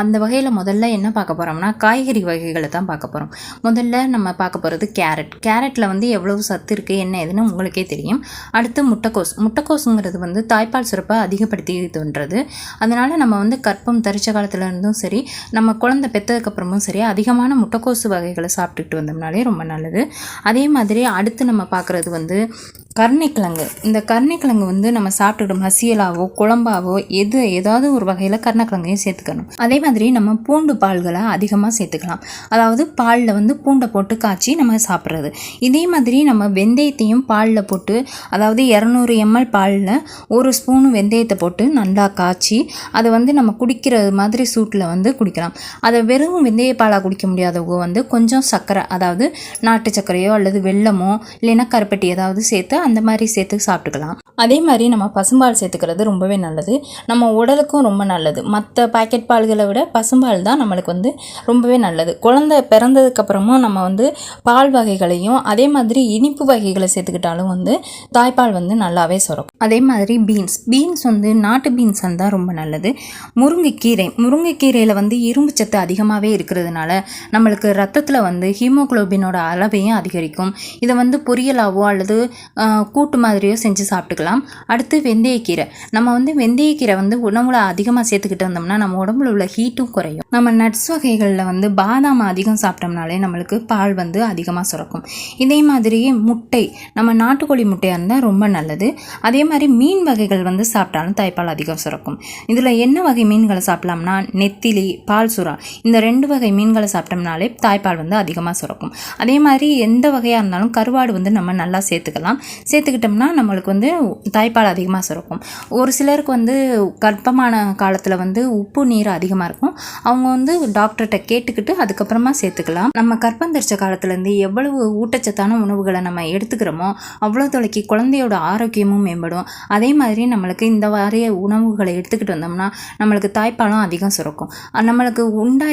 அந்த வகையில் முதல்ல என்ன பார்க்க போகிறோம்னா காய்கறி வகைகளை தான் பார்க்க போகிறோம் முதல்ல நம்ம பார்க்க போகிறது கேரட். கேரட்டில் வந்து எவ்வளவு சத்து இருக்குது என்ன ஏதுன்னு உங்களுக்கே தெரியும். அடுத்து முட்டைக்கோஸ். முட்டைக்கோஸுங்கிறது வந்து தாய்ப்பால் சுரப்பை அதிகப்படுத்தி தோன்றது அதனால் நம்ம வந்து கற்பம் தரிச்ச காலத்துலேருந்தும் சரி நம்ம குழந்தை பெற்றதுக்கப்புறமும் சரி அதிகமான முட்டைக்கோசு வகைகளை சாப்பிட்டுட்டு வந்தோம்னாலே ரொம்ப நல்லது. அதே மாதிரி அடுத்து நம்ம பார்க்குறது வந்து கருணைக்கிழங்கு. இந்த கருணைக்கிழங்கு வந்து நம்ம சாப்பிட்டுக்கிட்டோம் மசியலாவோ குழம்பாவோ எது ஏதாவது ஒரு வகையில் கருணைக்கிழங்கையும் சேர்த்துக்கணும். அதே மாதிரி நம்ம பூண்டு பால்களை அதிகமாக சேர்த்துக்கலாம். அதாவது பாலில் வந்து பூண்டை போட்டு காய்ச்சி நம்ம சாப்பிட்றது. இதே மாதிரி நம்ம வெந்தயத்தையும் பாலில் போட்டு அதாவது இரநூறு எம்எல் பாலில் ஒரு ஸ்பூன் வெந்தயத்தை போட்டு நல்லா காய்ச்சி அதை வந்து நம்ம குடிக்கிற மாதிரி சூட்டில் வந்து குடிக்கலாம். அதை வெறும் வெந்தய பாலாக குடிக்க முடியாதவங்க வந்து கொஞ்சம் சர்க்கரை அதாவது நாட்டு சர்க்கரையோ அல்லது வெல்லமோ இல்லைன்னா கருப்பட்டி ஏதாவது சேர்த்து அந்த மாதிரி சேர்த்து சாப்பிட்டுக்கலாம். அதே மாதிரி நம்ம பசும்பால் சேர்த்துக்கிறது ரொம்பவே நல்லது. நம்ம உடலுக்கும் ரொம்ப நல்லது. மற்ற பாக்கெட் பால்களை விட பசும்பால் தான் நம்மளுக்கு வந்து ரொம்பவே நல்லது. குழந்தை பிறந்ததுக்கப்புறமும் நம்ம வந்து பால் வகைகளையும் அதே மாதிரி இனிப்பு வகைகளை சேர்த்துக்கிட்டாலும் வந்து தாய்ப்பால் வந்து நல்லாவே சுரக்கும். அதே மாதிரி பீன்ஸ் பீன்ஸ் வந்து நாட்டு பீன்ஸ் தான் ரொம்ப நல்லது. முருங்கைக்கீரை. முருங்கைக்கீரையில் வந்து இரும்பு சத்து அதிகமாகவே இருக்கிறதுனால நம்மளுக்கு ரத்தத்தில் வந்து ஹீமோகுளோபினோட அளவையும் அதிகரிக்கும். இதை வந்து பொரியலாவோ அல்லது கூட்டு மாதிரியோ செஞ்சு சாப்பிட்டுக்கலாம். அடுத்து வெந்தயக்கீரை. நம்ம வந்து வெந்தயக்கீரை வந்து உணவுல அதிகமாக சேர்த்துக்கிட்டு வந்தோம்னா நம்ம உடம்புல உள்ள ஹீட்டும் குறையும். நம்ம நட்ஸ் வகைகளில் வந்து பாதாம் அதிகம் சாப்பிட்டோம்னாலே நம்மளுக்கு பால் வந்து அதிகமாக சுரக்கும். இதே மாதிரியே முட்டை நம்ம நாட்டுக்கோழி முட்டையாக இருந்தால் ரொம்ப நல்லது. அதே மாதிரி மீன் வகைகள் வந்து சாப்பிட்டாலும் தாய்ப்பால் அதிகம் சுரக்கும். இதில் என்ன வகை மீன்களை சாப்பிட்லாம்னா நெத்திலி பால் சுறா. இந்த ரெண்டு வகை மீன்களை சாப்பிட்டோம்னாலே தாய்ப்பால் வந்து அதிகமாக சுரக்கும். அதே மாதிரி எந்த வகையாக இருந்தாலும் கருவாடு வந்து நம்ம நல்லா சேர்த்துக்கலாம். சேர்த்துக்கிட்டோம்னா நம்மளுக்கு வந்து தாய்ப்பால் அதிகமாக சுரக்கும். ஒரு சிலருக்கு வந்து கர்ப்பமான காலத்தில் வந்து உப்பு நீர் அதிகமாக இருக்கும். அவங்க வந்து டாக்டர்கிட்ட கேட்டுக்கிட்டு அதுக்கப்புறமா சேர்த்துக்கலாம். நம்ம கர்ப்பம் தரிச்ச காலத்துலேருந்து எவ்வளவு ஊட்டச்சத்தான உணவுகளை நம்ம எடுத்துக்கிறோமோ அவ்வளோ தொலைக்கு குழந்தையோட ஆரோக்கியமும் மேம்படும். அதே மாதிரி நம்மளுக்கு இந்த வாரிய உணவுகளை எடுத்துக்கிட்டு வந்தோம்னா நம்மளுக்கு தாய்ப்பாலும் அதிகம் சுரக்கும். நம்மளுக்கு உண்டாய